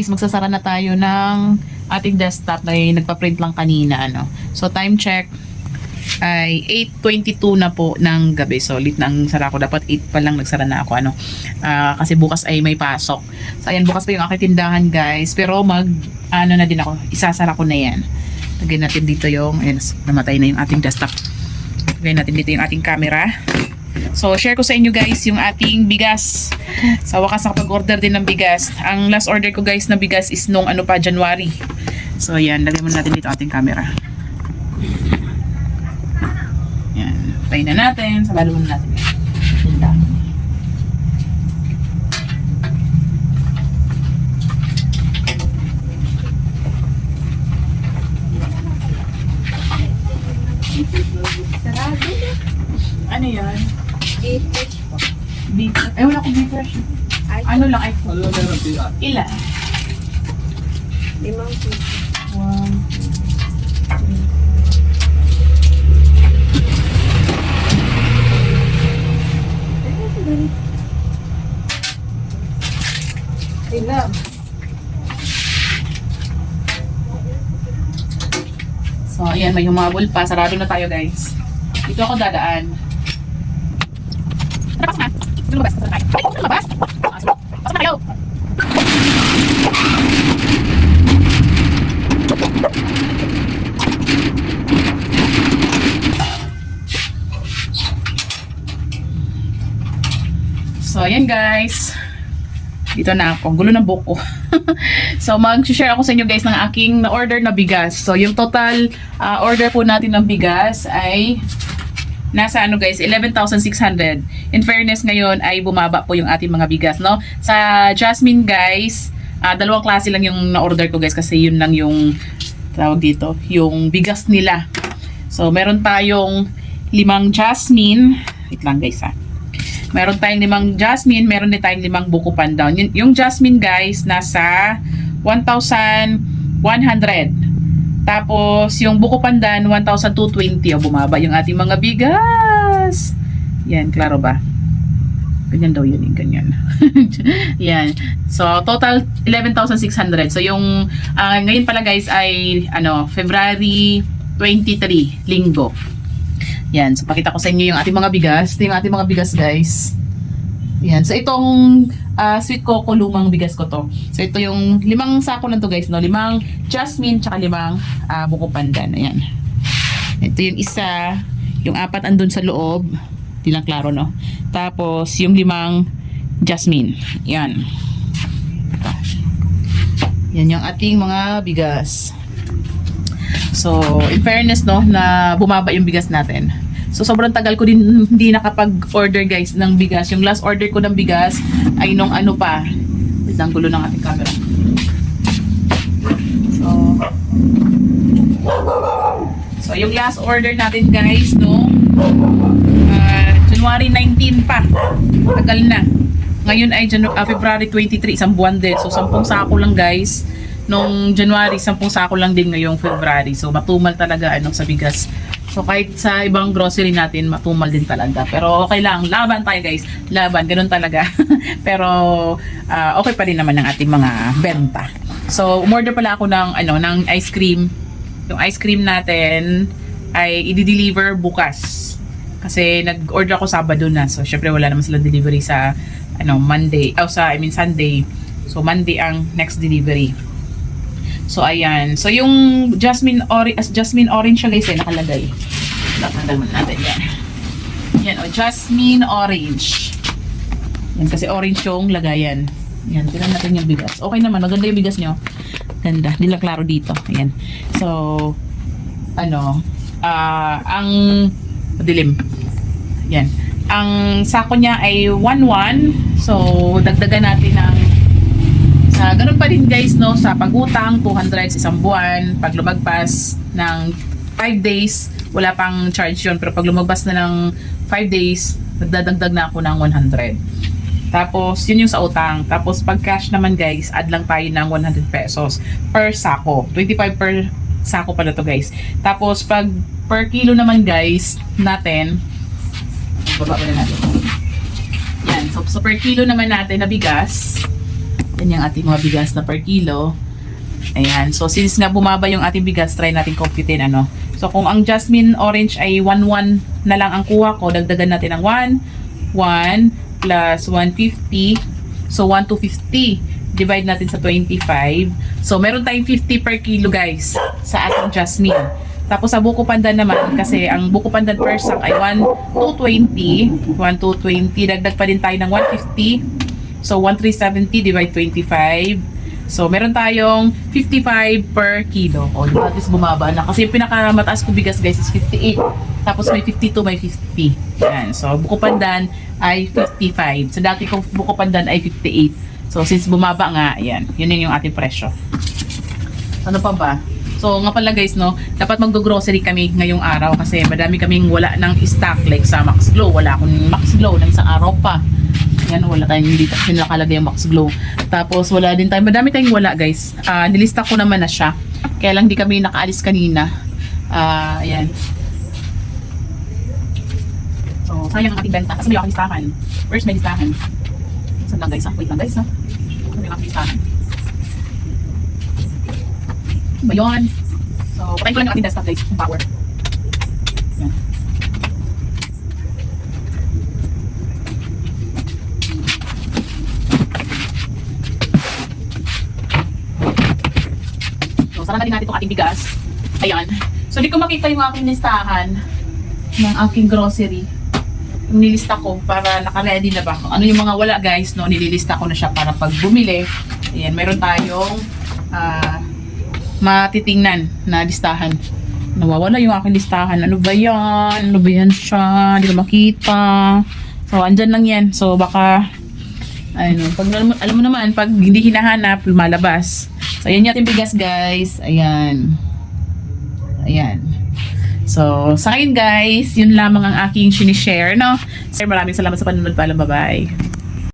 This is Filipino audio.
Guys, magsasara na tayo ng ating desktop na nagpa-print lang kanina. Ano. So, time check ay 8.22 na po ng gabi. So, late na ang sara ko. Dapat 8 pa lang nagsara na ako. Ano. Ah, kasi bukas ay may pasok. So, ayan, bukas pa yung aking tindahan, guys. Pero mag, ano na din ako, isasara ko na yan. Lagyan natin dito yung, ayun, namatay na yung ating desktop. Lagyan natin dito yung ating camera. So, share ko sa inyo guys yung ating bigas. Sa wakas nakapag-order din ng bigas. Ang last order ko guys na bigas is nung ano pa, January. So, yan. Lagyan muna natin dito ating camera. Yan. Play na natin. Sa lalo muna natin. Sarado. Ano yan? Beef. Eh, wala akong beef fresh. Ay, Ano lang? Ay, Ano meron sila? ilan? limang piso. One, Sila. So, ayan, may humabol pa. Sarado na tayo, guys. Dito ako dadaan. Tara, pasok na. Gusto lumabas? Lumabas? Pasok. Na kayo. So, ayan guys. Dito na ako. Ang Gulo ng buko. so, mag-share ako sa inyo guys ng aking na-order na bigas. So, yung total ah, order po natin ng bigas ay nasa ano guys, 11,600. In fairness ngayon ay bumaba po yung ating mga bigas, no? Sa Jasmine guys, ah, dalawang klase lang yung na-order ko guys kasi yun lang yung tawag dito, yung bigas nila. So, meron tayong limang Jasmine. Wait lang guys ha. Meron tayong limang jasmine, meron din tayong limang buko pandan. Yung, yung jasmine guys, nasa 1,100. Tapos, yung buko pandan, 1,220. O, bumaba yung ating mga bigas. Yan, klaro ba? Ganyan daw yun, eh, ganyan. Yan. So, total 11,600. So, yung ah, ngayon pala guys ay ano, February 23, linggo. Yan, so pakita ko sa inyo yung ating mga bigas. Ito yung ating mga bigas, guys. Yan, so itong ah, sweet coco lumang bigas ko to. So ito yung limang sako lang to guys, no? Limang jasmine tsaka limang ah, buko pandan. Ayan. Ito yung isa, yung apat andun sa loob. Di lang klaro, no? Tapos yung limang jasmine. Yan. Yan yung ating mga bigas. So, in fairness, no, na bumaba yung bigas natin. So, sobrang tagal ko din hindi nakapag-order, guys, ng bigas. Yung last order ko ng bigas ay nung ano pa. Wait lang, gulo ng ating camera. So, so yung last order natin, guys, no, ah, January 19 pa. Tagal na. Ngayon ay Janu- ah, February 23, isang buwan din. So, 10 sako lang, guys nung January, 10 sako lang din ngayong February. So, matumal talaga ano, sa bigas. So, kahit sa ibang grocery natin, matumal din talaga. Pero okay lang. Laban tayo, guys. Laban. Ganun talaga. Pero, ah, okay pa rin naman ang ating mga benta. So, umorder pala ako ng, ano, ng ice cream. Yung ice cream natin ay i-deliver bukas. Kasi nag-order ako Sabado na. So, syempre wala naman sila delivery sa ano, Monday. Oh, sa, I mean, Sunday. So, Monday ang next delivery. So, ayan. So, yung jasmine, ori as jasmine orange siya guys, eh, nakalagay. Muna natin yan. Yan, o, jasmine orange. Yan, kasi orange yung lagayan. Yan, tignan natin yung bigas. Okay naman, maganda yung bigas nyo. Ganda, hindi lang klaro dito. Ayan. So, ano, ah, ang dilim. Yan. Ang sako niya ay 1-1. So, dagdagan natin ng sa ganun pa rin guys, no, sa pagutang, 200 sa isang buwan. Pag lumagpas ng 5 days, wala pang charge yun. Pero pag lumagpas na ng 5 days, nagdadagdag na ako ng 100. Tapos, yun yung sa utang. Tapos, pag cash naman guys, add lang tayo ng 100 pesos per sako. 25 per sako pala to guys. Tapos, pag per kilo naman guys, natin, baba na natin. Yan. So, so per kilo naman natin na bigas, Yan yung ating mga bigas na per kilo. Ayan. So, since nga bumaba yung ating bigas, try natin computein, ano. So, kung ang jasmine orange ay 1-1 na lang ang kuha ko, dagdagan natin ng 1, 1 plus 150. So, 1 to 50. Divide natin sa 25. So, meron tayong 50 per kilo, guys, sa ating jasmine. Tapos, sa buko pandan naman, kasi ang buko pandan per sack ay 1 to 20. 1 to 20. Dagdag pa din tayo ng 150. So, 1,370 divide 25. So, meron tayong 55 per kilo. O, diba? At least bumaba na. Kasi yung pinakamataas ko bigas, guys, is 58. Tapos may 52, may 50. Yan. So, buko pandan ay 55. So, dati kong buko pandan ay 58. So, since bumaba nga, yan. Yun yun yung ating presyo. Ano pa ba? So, nga pala guys, no, dapat mag-grocery kami ngayong araw kasi madami kaming wala ng stock like sa Max Glow. Wala akong Max Glow ng isang araw pa. Yan, wala tayong dito kasi nakalagay yung Max Glow. Tapos, wala din tayo. Madami tayong wala, guys. Ah, nilista ko naman na siya. Kaya lang di kami nakaalis kanina. Ah, ayan. So, sayang ang ating benta. Kasi may aking listahan. Where's my listahan? Saan lang guys, ha? Wait lang guys, ha? Saan aking listahan? Ano? So, patayin ko lang yung ating desktop guys, power. Sara na din natin itong ating bigas. Ayan. So, di ko makita yung aking listahan ng aking grocery. Yung nilista ko para naka-ready na ba. Ano yung mga wala guys, no, nililista ko na siya para pag bumili. Ayan, meron tayong ah, matitingnan na listahan. Nawawala yung aking listahan. Ano ba yan? Ano ba yan siya? Hindi ko makita. So, andyan lang yan. So, baka ano, pag alam alam mo naman, pag hindi hinahanap, lumalabas. So, ayan yung ating bigas, guys. Ayan. Ayan. So, sa ngayon, guys, yun lamang ang aking sinishare, no? Sir, maraming salamat sa panonood. Paalam, bye-bye.